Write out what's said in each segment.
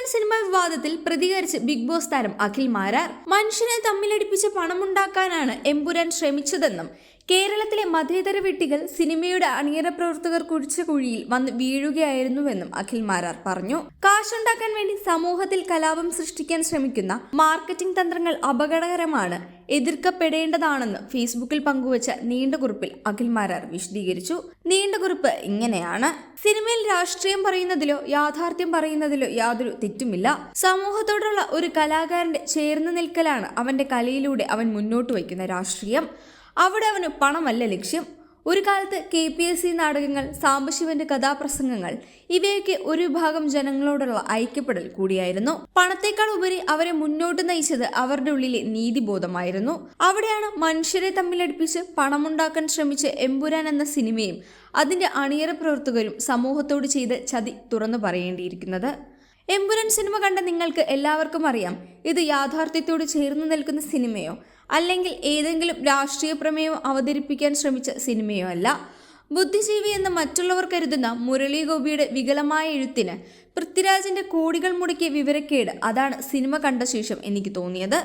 Empuraan cinema വിവാദത്തിൽ പ്രതികരിച്ച് big boss താരം അഖിൽ മാരാർ മനുഷ്യനെ തമ്മിലടിപ്പിച്ച് പണമുണ്ടാക്കാനാണ് എമ്പുരാൻ ശ്രമിച്ചതെന്നും കേരളത്തിലെ മതേതര വെട്ടികൾ സിനിമയുടെ അണിയറ പ്രവർത്തകർ കുഴിച്ച കുഴിയിൽ വന്ന് വീഴുകയായിരുന്നുവെന്നും അഖിൽ മാരാർ പറഞ്ഞു. കാശുണ്ടാക്കാൻ വേണ്ടി സമൂഹത്തിൽ കലാപം സൃഷ്ടിക്കാൻ ശ്രമിക്കുന്ന മാർക്കറ്റിംഗ് തന്ത്രങ്ങൾ അപകടകരമാണ് എതിർക്കപ്പെടേണ്ടതാണെന്ന് ഫേസ്ബുക്കിൽ പങ്കുവച്ച നീണ്ട കുറിപ്പിൽ അഖിൽ മാരാർ വിശദീകരിച്ചു. നീണ്ട കുറിപ്പ് ഇങ്ങനെയാണ്. സിനിമയിൽ രാഷ്ട്രീയം പറയുന്നതിലോ യാഥാർത്ഥ്യം പറയുന്നതിലോ യാതൊരു തെറ്റുമില്ല. സമൂഹത്തോടുള്ള ഒരു കലാകാരന്റെ ചേർന്ന് നിൽക്കലാണ് അവന്റെ കലയിലൂടെ അവൻ മുന്നോട്ട് വയ്ക്കുന്ന രാഷ്ട്രീയം. അവിടെ അവന് പണമല്ല ലക്ഷ്യം. ഒരു കാലത്ത് കെ പി എസ് സി നാടകങ്ങൾ സാംബശിവന്റെ കഥാപ്രസംഗങ്ങൾ ഇവയൊക്കെ ഒരു വിഭാഗം ജനങ്ങളോടുള്ള ഐക്യപ്പെടൽ കൂടിയായിരുന്നു. പണത്തേക്കാൾ ഉപരി അവരെ മുന്നോട്ട് നയിച്ചത് അവരുടെ ഉള്ളിലെ നീതിബോധമായിരുന്നു. അവിടെയാണ് മനുഷ്യരെ തമ്മിലടുപ്പിച്ച് പണമുണ്ടാക്കാൻ ശ്രമിച്ച എമ്പുരാൻ എന്ന സിനിമയും അതിന്റെ അണിയറ പ്രവർത്തകരും സമൂഹത്തോട് ചെയ്ത ചതി തുറന്നു പറയേണ്ടിയിരിക്കുന്നത്. എമ്പുരൻ സിനിമ കണ്ട നിങ്ങൾക്ക് എല്ലാവർക്കും അറിയാം. ഇത് യാഥാർത്ഥ്യത്തോട് ചേർന്ന് നിൽക്കുന്ന സിനിമയോ അല്ലെങ്കിൽ ഏതെങ്കിലും രാഷ്ട്രീയ പ്രമേയം അവതരിപ്പിക്കാൻ ശ്രമിച്ച സിനിമയോ അല്ല. ബുദ്ധിജീവി എന്ന് മറ്റുള്ളവർ കരുതുന്ന മുരളി ഗോപിയുടെ വികലമായ എഴുത്തിന് പൃഥ്വിരാജിന്റെ കോടികൾ മുടക്കിയ വിവരക്കേട് അതാണ് സിനിമ കണ്ട ശേഷം എനിക്ക് തോന്നിയത്.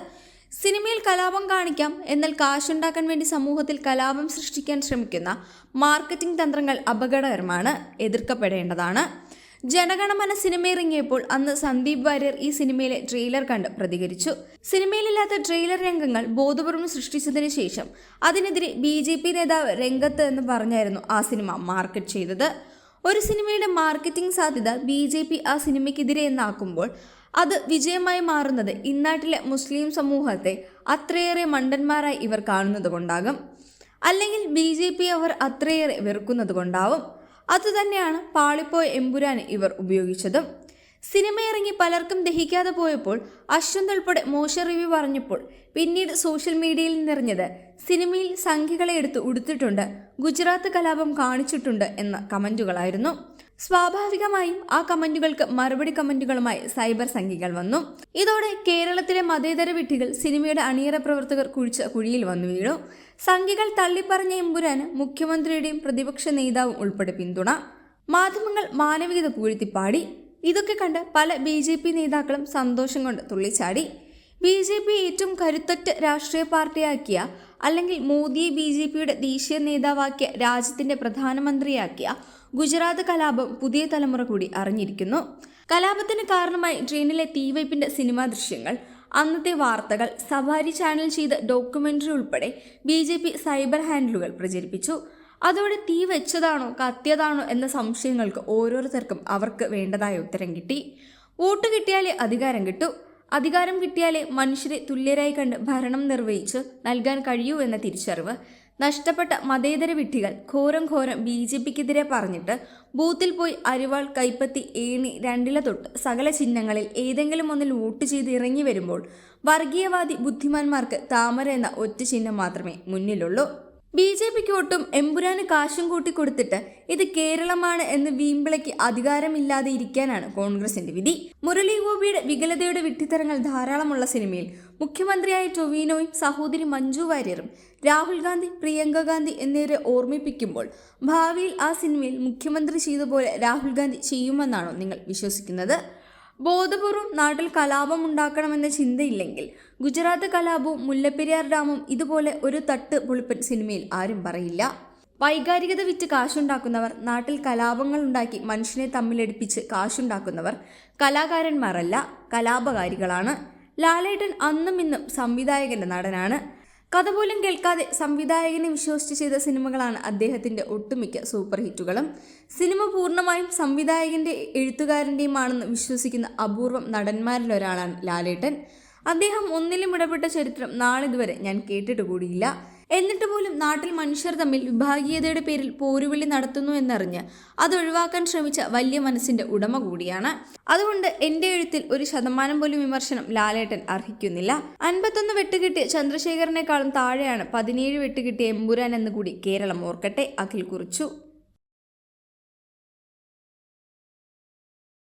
സിനിമയിൽ കലാപം കാണിക്കാം എന്നാൽ കാശുണ്ടാക്കാൻ വേണ്ടി സമൂഹത്തിൽ കലാപം സൃഷ്ടിക്കാൻ ശ്രമിക്കുന്ന മാർക്കറ്റിംഗ് തന്ത്രങ്ങൾ അപകടകരമാണ് എതിർക്കപ്പെടേണ്ടതാണ്. ജനഗണമന സിനിമ ഇറങ്ങിയപ്പോൾ അന്ന് സന്ദീപ് വാര്യർ ഈ സിനിമയിലെ ട്രെയിലർ കണ്ട് പ്രതികരിച്ചു. സിനിമയിലില്ലാത്ത ട്രെയിലർ രംഗങ്ങൾ ബോധപൂർവം സൃഷ്ടിച്ചതിന് ശേഷം അതിനെതിരെ ബി ജെ പി നേതാവ് രംഗത്ത് എന്ന് പറഞ്ഞായിരുന്നു ആ സിനിമ മാർക്കറ്റ് ചെയ്തത്. ഒരു സിനിമയുടെ മാർക്കറ്റിംഗ് സാധ്യത ബി ജെ പി ആ സിനിമയ്ക്കെതിരെ എന്നാക്കുമ്പോൾ അത് വിജയമായി മാറുന്നത് ഇന്നാട്ടിലെ മുസ്ലിം സമൂഹത്തെ അത്രയേറെ മണ്ടന്മാരായി ഇവർ കാണുന്നത് കൊണ്ടാകും. അല്ലെങ്കിൽ ബി ജെ പി അവർ അത്രയേറെ വെറുക്കുന്നത് കൊണ്ടാവും അതുതന്നെയാണ് പാളിപ്പോയ എമ്പുരാന് ഇവർ ഉപയോഗിച്ചതും. സിനിമ ഇറങ്ങി പലർക്കും ദഹിക്കാതെ പോയപ്പോൾ അശ്വന്ത് ഉൾപ്പെടെ മോശം റിവ്യൂ പറഞ്ഞപ്പോൾ പിന്നീട് സോഷ്യൽ മീഡിയയിൽ നിറഞ്ഞത് സിനിമയിൽ സംഖ്യകളെ എടുത്ത് ഉടുത്തിട്ടുണ്ട് ഗുജറാത്ത് കലാപം കാണിച്ചിട്ടുണ്ട് എന്ന കമന്റുകളായിരുന്നു. സ്വാഭാവികമായും ആ കമന്റുകൾക്ക് മറുപടി കമന്റുകളുമായി സൈബർ സംഖ്യകൾ വന്നു. ഇതോടെ കേരളത്തിലെ മതേതര വിട്ടികൾ സിനിമയുടെ അണിയറ പ്രവർത്തകർ കുഴിച്ച കുഴിയിൽ വന്നു വീണു. സംഖ്യകൾ തള്ളിപ്പറഞ്ഞ എമ്പുരാന് മുഖ്യമന്ത്രിയുടെയും പ്രതിപക്ഷ നേതാവും ഉൾപ്പെടെ പിന്തുണ. മാധ്യമങ്ങൾ മാനവികത പൂഴ്ത്തിപ്പാടി. ഇതൊക്കെ കണ്ട് പല ബി ജെ പി നേതാക്കളും സന്തോഷം കൊണ്ട് തുള്ളിച്ചാടി. ബി ജെ പി ഏറ്റവും കരുത്തറ്റ രാഷ്ട്രീയ പാർട്ടിയാക്കിയ അല്ലെങ്കിൽ മോദിയെ ബി ജെ പിയുടെ ദേശീയ നേതാവാക്കിയ രാജ്യത്തിന്റെ പ്രധാനമന്ത്രിയാക്കിയ ഗുജറാത്ത് കലാപം പുതിയ തലമുറ കൂടി അറിഞ്ഞിരിക്കുന്നു. കലാപത്തിന് കാരണമായി ട്രെയിനിലെ തീവയ്പിന്റെ സിനിമാ ദൃശ്യങ്ങൾ അന്നത്തെ വാർത്തകൾ സഫാരി ചാനൽ ചെയ്ത ഡോക്യുമെന്ററി ഉൾപ്പെടെ ബി ജെ പി സൈബർ ഹാൻഡിലുകൾ പ്രചരിപ്പിച്ചു. അതോടെ തീ വെച്ചതാണോ കത്തിയതാണോ എന്ന സംശയങ്ങൾക്ക് ഓരോരുത്തർക്കും അവർക്ക് വേണ്ടതായ ഉത്തരം കിട്ടി. വോട്ട് കിട്ടിയാലേ അധികാരം കിട്ടു. അധികാരം കിട്ടിയാലേ മനുഷ്യരെ തുല്യരായി കണ്ട് ഭരണം നിർവഹിച്ച് നൽകാൻ കഴിയൂ എന്ന തിരിച്ചറിവ്. നഷ്ടപ്പെട്ട മതേതര വിട്ടികൾ ഘോരം ഘോരം ബി ജെ പിക്കെതിരെ പറഞ്ഞിട്ട് ബൂത്തിൽ പോയി അരിവാൾ കൈപ്പത്തി ഏണി രണ്ടില തൊട്ട് സകല ചിഹ്നങ്ങളിൽ ഏതെങ്കിലും ഒന്നിൽ വോട്ട് ചെയ്ത് ഇറങ്ങി വരുമ്പോൾ വർഗീയവാദി ബുദ്ധിമാന്മാർക്ക് താമര എന്ന ഒറ്റ ചിഹ്നം മാത്രമേ മുന്നിലുള്ളൂ. ബി ജെ പിക്ക് ഒട്ടും എമ്പുരാന് കാശും കൂട്ടി കൊടുത്തിട്ട് ഇത് കേരളമാണ് എന്ന് വീമ്പിളയ്ക്ക് അധികാരമില്ലാതെ ഇരിക്കാനാണ് കോൺഗ്രസിന്റെ വിധി. മുരളി ഗോപിയുടെ വികലതയുടെ വിട്ടിത്തരങ്ങൾ ധാരാളമുള്ള സിനിമയിൽ മുഖ്യമന്ത്രിയായ ടൊവീനോയും സഹോദരി മഞ്ജു വാര്യറും രാഹുൽ ഗാന്ധി പ്രിയങ്ക ഗാന്ധി എന്നിവരെ ഓർമ്മിപ്പിക്കുമ്പോൾ ഭാവിയിൽ ആ സിനിമയിൽ മുഖ്യമന്ത്രി ചെയ്ത പോലെ രാഹുൽ ഗാന്ധി ചെയ്യുമെന്നാണോ നിങ്ങൾ വിശ്വസിക്കുന്നത്? ബോധപൂർവം നാട്ടിൽ കലാപം ഉണ്ടാക്കണമെന്ന ചിന്തയില്ലെങ്കിൽ ഗുജറാത്ത് കലാപവും മുല്ലപ്പെരിയാർ ഡാമും ഇതുപോലെ ഒരു തട്ട് പൊളിപ്പൻ സിനിമയിൽ ആരും പറയില്ല. വൈകാരികത വിറ്റ് കാശുണ്ടാക്കുന്നവർ നാട്ടിൽ കലാപങ്ങൾ ഉണ്ടാക്കി മനുഷ്യനെ തമ്മിലടിപ്പിച്ച് കാശുണ്ടാക്കുന്നവർ കലാകാരന്മാരല്ല കലാപകാരികളാണ്. ലാലേട്ടൻ അന്നും ഇന്നും സംവിധായകന്റെ നടനാണ്. കഥ പോലും കേൾക്കാതെ സംവിധായകനെ വിശ്വസിച്ച് ചെയ്ത സിനിമകളാണ് അദ്ദേഹത്തിന്റെ ഒട്ടുമിക്ക സൂപ്പർ ഹിറ്റുകളും. സിനിമ പൂർണമായും സംവിധായകന്റെ എഴുത്തുകാരന്റെയുമാണെന്ന് വിശ്വസിക്കുന്ന അപൂർവം നടന്മാരിൽ ഒരാളാണ് ലാലേട്ടൻ. അദ്ദേഹം ഒന്നിലും ഇടപെട്ട ചരിത്രം നാളിതുവരെ ഞാൻ കേട്ടിട്ട് കൂടിയില്ല. എന്നിട്ട് പോലും നാട്ടിൽ മനുഷ്യർ തമ്മിൽ വിഭാഗീയതയുടെ പേരിൽ പോരുവിളി നടത്തുന്നു എന്നറിഞ്ഞ് അത് ഒഴിവാക്കാൻ ശ്രമിച്ച വലിയ മനസ്സിന്റെ ഉടമ കൂടിയാണ്. അതുകൊണ്ട് എന്റെ എഴുത്തിൽ ഒരു ശതമാനം പോലും വിമർശനം ലാലേട്ടൻ അർഹിക്കുന്നില്ല. അൻപത്തൊന്ന് വെട്ടുകിട്ടിയ ചന്ദ്രശേഖരനേക്കാളും താഴെയാണ് പതിനേഴ് വെട്ടുകിട്ടിയ എമ്പുരാൻ എന്ന് കൂടി കേരളം ഓർക്കട്ടെ. അഖിൽ കുറിച്ചു.